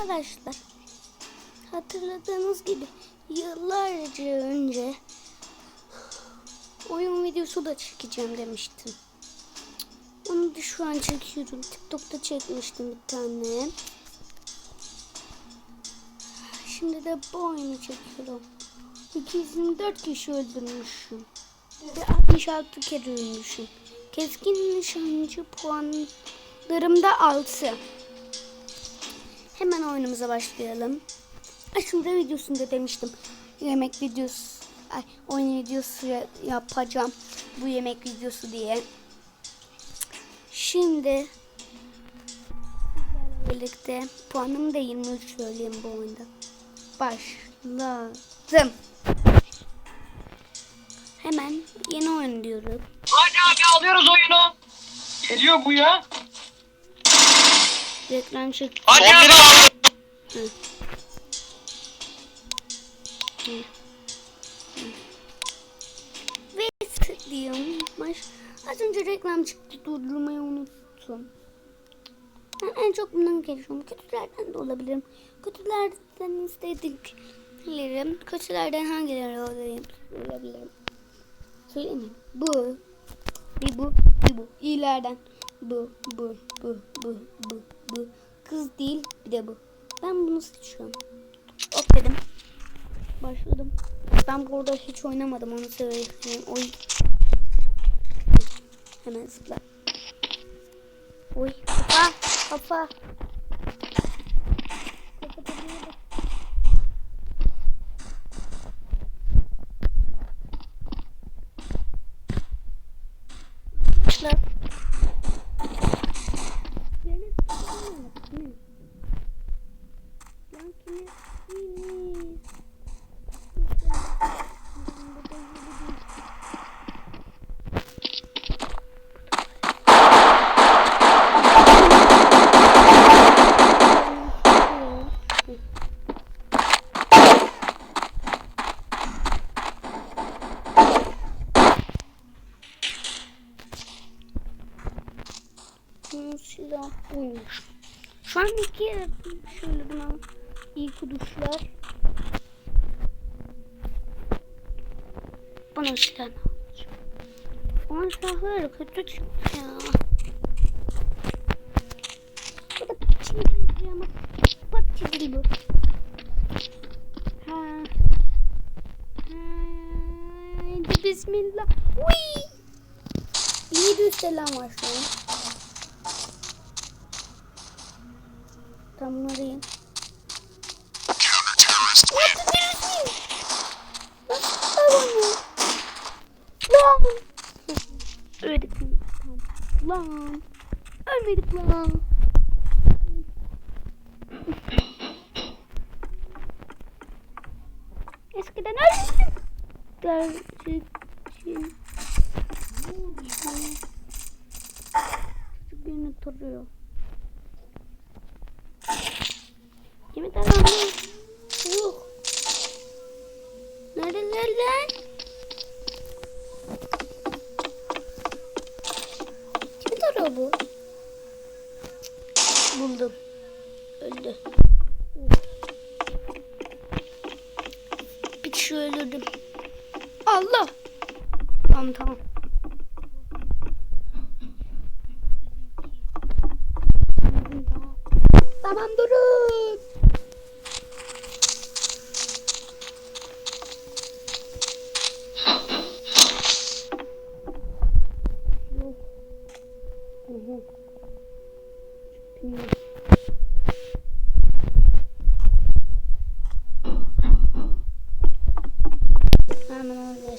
Arkadaşlar hatırladığınız gibi yıllarca önce oyun videosu da çekeceğim demiştim. Onu da şu an çekiyorum. TikTok'ta çekmiştim bir tane. Şimdi de bu oyunu çekiyorum. 224 kişi öldürmüşüm. Ve 66 kere ölmüşüm. Keskin nişancı puanlarım da 6. Hemen oyunumuza başlayalım. Aslında videosunda demiştim. Yemek videosu, ay, oyun videosu ya- yapacağım. Bu yemek videosu diye. Şimdi birlikte puanımı da 23 söyleyeyim bu oyunda. Başladım. Hemen yeni oyun diyorum. Hadi abi alıyoruz oyunu. Geliyor bu ya. Reklam çek. Hadi abi. Hı. Hı. Hı. Ve tıklıyormuş. Az önce reklam çıktı durdurmayı unuttum. Ben en çok bundan geçiyorum. Kötülerden de olabilirim. Kötülerden istediklerim. Kötülerden hangileri olayım? Olabilirim. Söyleyeyim mi? Bu. Bir bu, bir bu. İyilerden. Bu, bu, bu, bu, bu, bu. Kız değil, bir de bu. Ben bunu seçiyorum. Ok dedim. Başladım. Ben burada hiç oynamadım onu söyleyeyim. Oy. Hemen zıpla. Oy. Kafa. Kafa. Bunun silah buymuş. Şu an iki yere şöyle buna iyi kuduşlar. Bunun silahını alacağım. Onun silahları kötü çıktı ya. Bu da benziyor ama PUBG değil bu. Ha. Haydi bismillah. Uy. İyi bir selam var şu Tam bunları Lan! Ölmedik. Lan! Ölmedik lan! Eskiden ölmüştüm. Gerçekçi. Beni tarıyor. Kimi tarıyor? Yok. Neredeler lan? Kim tarıyor bu? Buldum. Öldü. Bir kişi öldürdüm. Allah. Tamam tamam. Tamam durun. Yok. Hı hı. Bilmiyorum. Hemen oraya.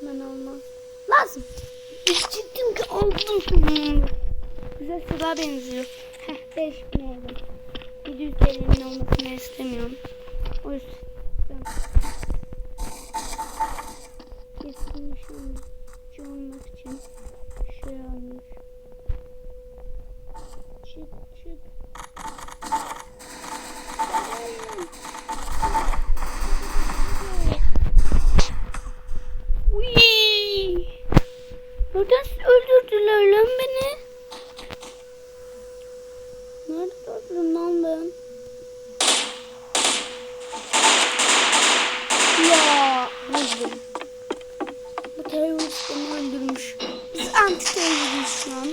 Hemen almam lazım. Ciddim ki aldım. Güzel sıra benziyor. Heh 5 bin aldım. 700 TL'nin olmasını istemiyorum. O yüzden. Kesin nişancı olmak için şey almış. Çık çık. Öldü öldürdüler lan beni? Nerede öldürdüm lan ben? Ya buldum. 3 kere şu an.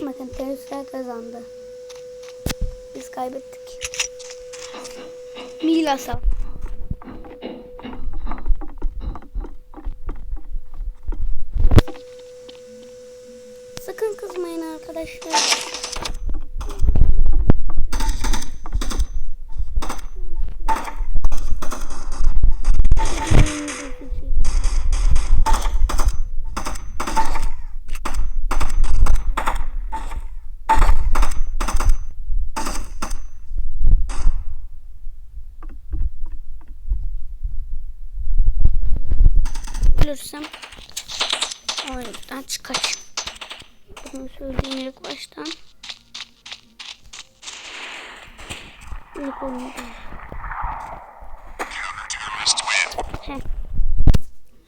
Bakın teröristler kazandı. Biz kaybettik. Milas'a. Sakın kızmayın arkadaşlar. Ölürsem oyundan çıkar. Bunu söyleyeyim ilk baştan. İlk oyunda.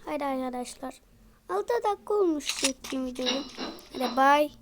Haydi arkadaşlar. 6 dakika olmuş çektiğim videoyu. Hadi bye.